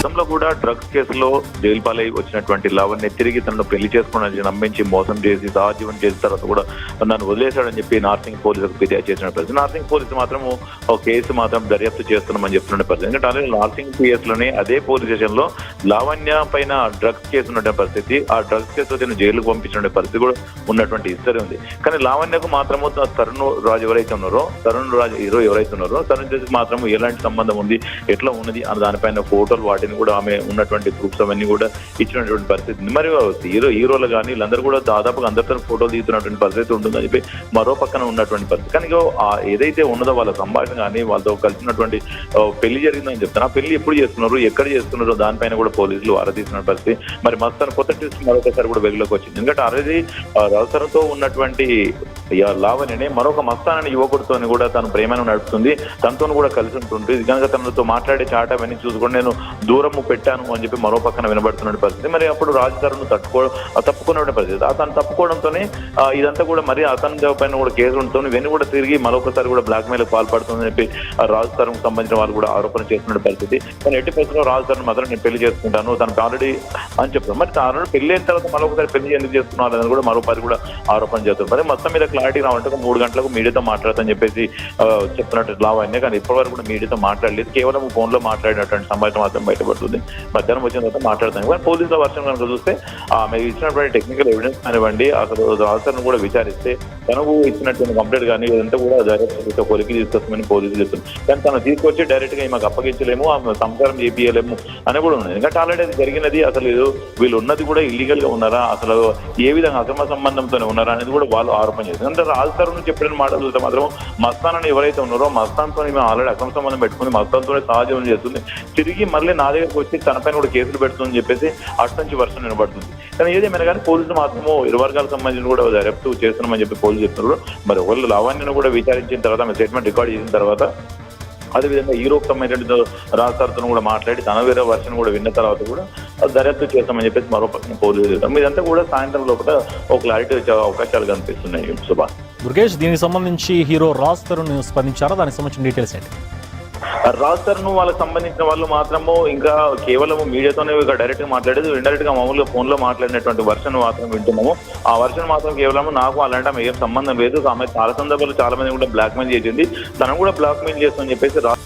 గతంలో కూడా డ్రగ్స్ కేసులో జైలు పాలై వచ్చినటువంటి లావణ్య తిరిగి తనను పెళ్ళి చేసుకుని నమ్మించి మోసం చేసి సహజీవనం చేసిన తర్వాత కూడా నన్ను వదిలేశాడని చెప్పి నార్సింగ్ పోలీసులకు ఫిర్యాదు చేసిన పరిస్థితి. నార్సింగ్ పోలీసు మాత్రం ఒక కేసు మాత్రం దర్యాప్తు చేస్తున్నామని చెప్తున్న పరిస్థితి. ఎందుకంటే నార్సింగ్ పిఎస్లోనే అదే పోలీస్ స్టేషన్లో లావణ్య పైన డ్రగ్స్ కేసు ఉన్నటువంటి పరిస్థితి ఆ డ్రగ్స్ కేసులో తను జైలుకు పంపించిన పరిస్థితి కూడా ఉన్నటువంటి హిస్టరీ ఉంది. కానీ లావణ్యకు మాత్రము తరుణ్ రాజు ఎవరైతే ఉన్నారో తరుణ్ రాజు హీరో ఎవరైతే ఉన్నారో తరుణ్ రాజుకి మాత్రం ఎలాంటి సంబంధం ఉంది ఎట్లా ఉన్నది అన్న దానిపైన ఫోటోలు వాటిని కూడా ఆమె ఉన్నటువంటి ప్రూఫ్స్ అవన్నీ కూడా ఇచ్చినటువంటి పరిస్థితి ఉంది. మరి హీరో హీరోలు కానీ వీళ్ళందరూ కూడా దాదాపుగా అందరితో ఫోటోలు తీస్తున్నటువంటి పరిస్థితి ఉంటుందని చెప్పి మరో పక్కన ఉన్నటువంటి పరిస్థితి. కానీ ఆ ఏదైతే ఉన్నదో వాళ్ళ సంభాషణ కానీ వాళ్ళతో కలిసినటువంటి పెళ్ళి జరిగిందని చెప్తాను ఆ పెళ్ళి ఎప్పుడు చేస్తున్నారు ఎక్కడ చేస్తున్నారో దానిపైన కూడా పోలీసులు ఆరా పరిస్థితి. మరి మస్తాన్ కొత్త ట్విస్ట్ మరొకసారి కూడా వెలుగులోకి వచ్చింది. ఎందుకంటే ఆల్రెడీ రవసరతో ఉన్నటువంటి లావణ్యని మరొక మస్తానని యువకుడితోని కూడా తను ప్రేమను నడుపుతుంది. తనతో కూడా కలిసి ఉంటుంది కనుక తనతో మాట్లాడే చాట అవన్నీ చూసుకొని నేను దూరము పెట్టాను అని చెప్పి మరో పక్కన వినబడుతున్న పరిస్థితి. మరి అప్పుడు రాజధారును తట్టుకో తప్పుకున్న పరిస్థితి. అతను తప్పుకోవడంతోనే ఇదంతా కూడా మరి అతని పైన కూడా కేసు ఉంటుంది. ఇవన్నీ కూడా తిరిగి మరొకసారి కూడా బ్లాక్ మెయిల్ పాల్పడుతుందని చెప్పి ఆ రాజు సంబంధించిన వాళ్ళు కూడా ఆరోపణ చేస్తున్న పరిస్థితి. కానీ ఎట్టి పరిస్థితిలో రాజు మాత్రం నేను పెళ్ళి చేసుకుంటాను. తనకు ఆల్రెడీ అని చెప్తారు మరి తాను పెళ్ళి అయిన తర్వాత మరొకసారి పెళ్ళి ఎందుకు చేస్తున్నారు అని కూడా మరో పది కూడా ఆరోపణ చేస్తున్నారు. మరి మొత్తం మీద క్లారిటీ రావాలంటే ఒక మూడు గంటలకు మీడియాతో మాట్లాడతాని చెప్పేసి ఆ, చెప్తున్నట్టు అయినా కానీ ఇప్పటివరకు కూడా మీడియాతో మాట్లాడలేదు. కేవలం ఫోన్లో మాట్లాడినటువంటి సంభాషణ మాత్రం బయటపడుతుంది. మధ్యాహ్నం వచ్చిన తర్వాత మాట్లాడతాను. కానీ పోలీసుల వర్షం కనుక చూస్తే ఆమె ఇచ్చినటువంటి టెక్నికల్ ఎవిడెన్స్ కానివ్వండి అసలు రాజును కూడా విచారిస్తే తనకు ఇచ్చినటువంటి కంప్లైంట్ కానీ ఇదంతా కూడా డైరెక్ట్ కొలికి తీసుకొస్తామని పోలీసులు చెప్తున్నారు. కానీ తను తీసుకొచ్చి డైరెక్ట్గా మాకు అప్పగించలేము ఆమె సంస్కారం చేపియలేము అని కూడా ఉన్నది. ఎందుకంటే ఆల్రెడీ అది జరిగినది అసలు ఏదో వీళ్ళు ఉన్నది కూడా ఇల్లీగల్గా ఉన్నారా అసలు ఏ విధంగా అక్రమ సంబంధంతోనే ఉన్నారా అనేది కూడా వాళ్ళు ఆరోపణ చేస్తారు అంటే రాజస్థానం నుంచి చెప్పిన మాటలు మాత్రం మస్తానని ఎవరైతే ఉన్నారో మస్తాన్తో మేము ఆల్రెడీ అక్రమ సంబంధం పెట్టుకుని మస్తాన్తో సహజీవనం చేస్తుంది. తిరిగి మళ్ళీ నా దగ్గరకు వచ్చి తనపైన కూడా కేసులు పెడుతుందని చెప్పేసి అటు నుంచి వర్షం నిలబడుతుంది. కానీ ఏదేమైనా కానీ పోలీసులు మాత్రము ఇరు వర్గాలకు సంబంధించి కూడా దర్యాప్తు చేస్తున్నామని చెప్పి పోలీసులు చెప్తున్నారు మరి ఒకళ్ళు లావణ్యను కూడా విచారించిన తర్వాత ఆమె స్టేట్మెంట్ రికార్డ్ చేసిన తర్వాత అదేవిధంగా హీరోకి సంబంధించిన రాజసార్తో కూడా మాట్లాడి తన వేరే వర్షన్ కూడా విన్న తర్వాత కూడా దర్యాప్తు చేస్తామని చెప్పేసి మరో పక్కన పోలీసులు ఇదంతా కూడా సాయంత్రం లోపల ఒక క్లారిటీ వచ్చే అవకాశాలు కనిపిస్తున్నాయి సుభాష్. దుర్గేష్ దీనికి సంబంధించి హీరో రాజ్ తరుణ్ స్పందించారా? దానికి సంబంధించిన డీటెయిల్స్ ఏంటి? రాజర్ను వాళ్ళకి సంబంధించిన వాళ్ళు మాత్రము ఇంకా కేవలం మీడియాతోనే ఇక డైరెక్ట్గా మాట్లాడేది ఇండైరెక్ట్గా మామూలుగా ఫోన్లో మాట్లాడినటువంటి వర్షన్ మాత్రం వింటున్నాము. ఆ వర్షన్ మాత్రం కేవలం నాకు అలాంటి ఏం సంబంధం లేదు. ఆమె చాలా సందర్భాలు చాలా మంది కూడా బ్లాక్ మెయిల్ చేసింది. తను కూడా బ్లాక్ మెయిల్ చేస్తుందని చెప్పేసి రా-